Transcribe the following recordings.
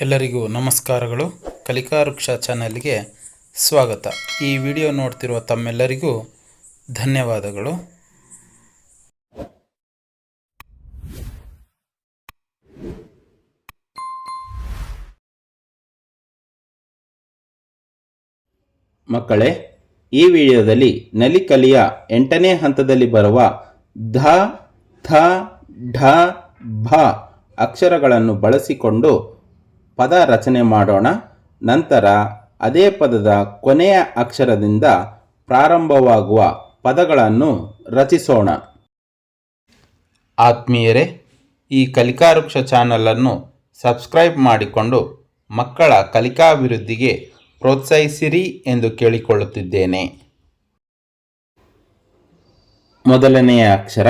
ಎಲ್ಲರಿಗೂ ನಮಸ್ಕಾರಗಳು. ಕಲಿಕಾ ವೃಕ್ಷ ಚಾನಲ್ಗೆ ಸ್ವಾಗತ. ಈ ವಿಡಿಯೋ ನೋಡ್ತಿರುವ ತಮ್ಮೆಲ್ಲರಿಗೂ ಧನ್ಯವಾದಗಳು. ಮಕ್ಕಳೇ, ಈ ವಿಡಿಯೋದಲ್ಲಿ ನಲಿಕಲಿಯ ಎಂಟನೇ ಹಂತದಲ್ಲಿ ಬರುವ ಧ ಥ ಢ, ಭ ಅಕ್ಷರಗಳನ್ನು ಬಳಸಿಕೊಂಡು ಪದ ರಚನೆ ಮಾಡೋಣ. ನಂತರ ಅದೇ ಪದದ ಕೊನೆಯ ಅಕ್ಷರದಿಂದ ಪ್ರಾರಂಭವಾಗುವ ಪದಗಳನ್ನು ರಚಿಸೋಣ. ಆತ್ಮೀಯರೇ, ಈ ಕಲಿಕಾ ವೃಕ್ಷ ಚಾನಲನ್ನು ಸಬ್ಸ್ಕ್ರೈಬ್ ಮಾಡಿಕೊಂಡು ಮಕ್ಕಳ ಕಲಿಕಾಭಿವೃದ್ಧಿಗೆ ಪ್ರೋತ್ಸಾಹಿಸಿರಿ ಎಂದು ಕೇಳಿಕೊಳ್ಳುತ್ತಿದ್ದೇನೆ. ಮೊದಲನೆಯ ಅಕ್ಷರ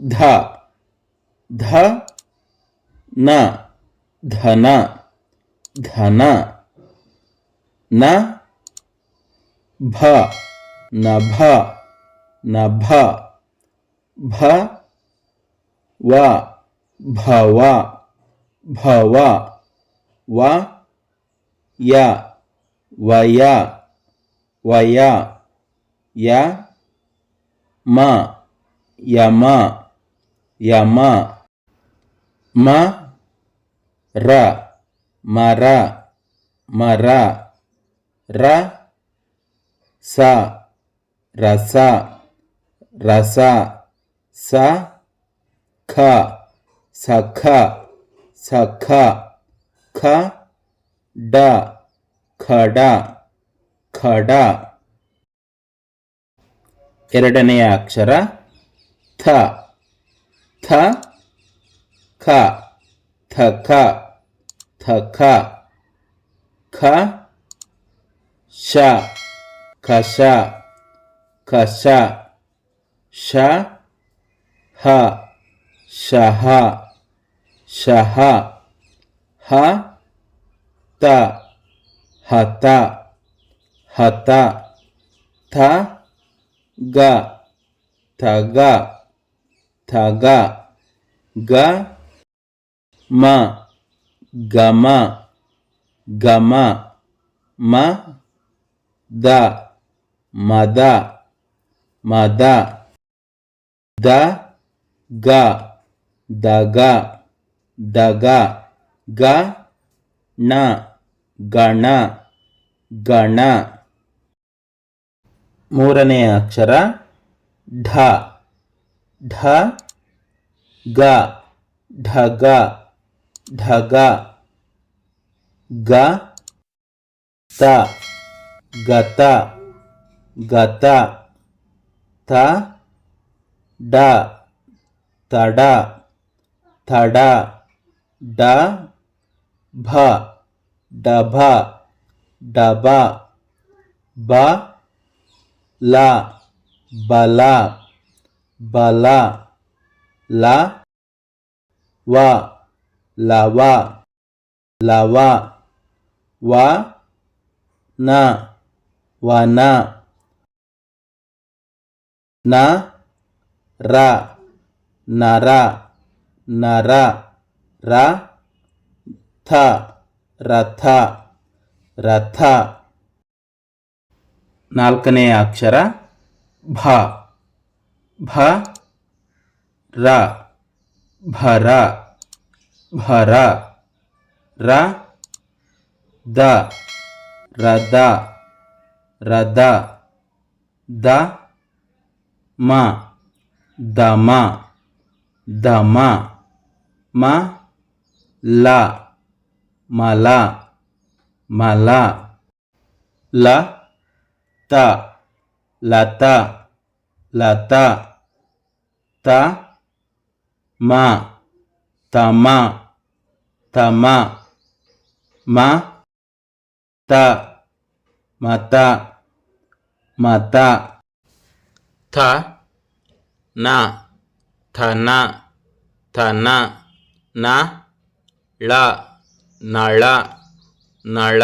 ಧ. ಧ ನ. ಧನ. ಧನ ನ ಭ ನಭ ನಭ ಭ ವ ಭವ ಭವ ವ ಯ ವಯ ವಯ ಯ ಮ ಯಮ ಯಮ ಮ ರ ಮರ ಮರ, ರ, ಸ, ರಸ ರಸ, ಸ, ಖ, ಸಖ ಸಖ, ಖ, ಡ, ಖಡ ಖಡ. ಎರಡನೆಯ ಅಕ್ಷರ ಥ. ಥ, ಖ ಥಕ taka ka sha kasha kasha sha ha shaha shaha ha ta hata hata ta ga taga taga ga ma ಗಮ ಗಮ ಮ ದ ಮದ ಮದ ದ ಗ ದಗ ದಗ ಗ ಣ ಗಣ ಗಣ ಮೂರನೆಯ ಅಕ್ಷರ ಢ. ಢ. ಗ ಢಗ. ढग, ग, ता, गता गता, त, डा, तडा, तड, डा, भ, डभ, डबा, ब, ल, बला बला, ला, वा। ಲವ ಲವ ವ ನ ವನ ನ ರ ನರ ನರ ರ ಥ ರಥ ರಥ ನಾಲ್ಕನೆಯ ಅಕ್ಷರ ಭ ಭ ರ ಭರ Bhara Ra. Da. Rada. Rada. Da. Ma. Dama. Dama. Ma. La. Mala. Mala. La. Ta. Lata. Lata. Ta. Ma. Tama. ತಮ ಮ. ತ. ಮತ ಮತ ಥ. ನ. ಥನ ಥನ ನ. ಳ. ನಳ. ನಳ.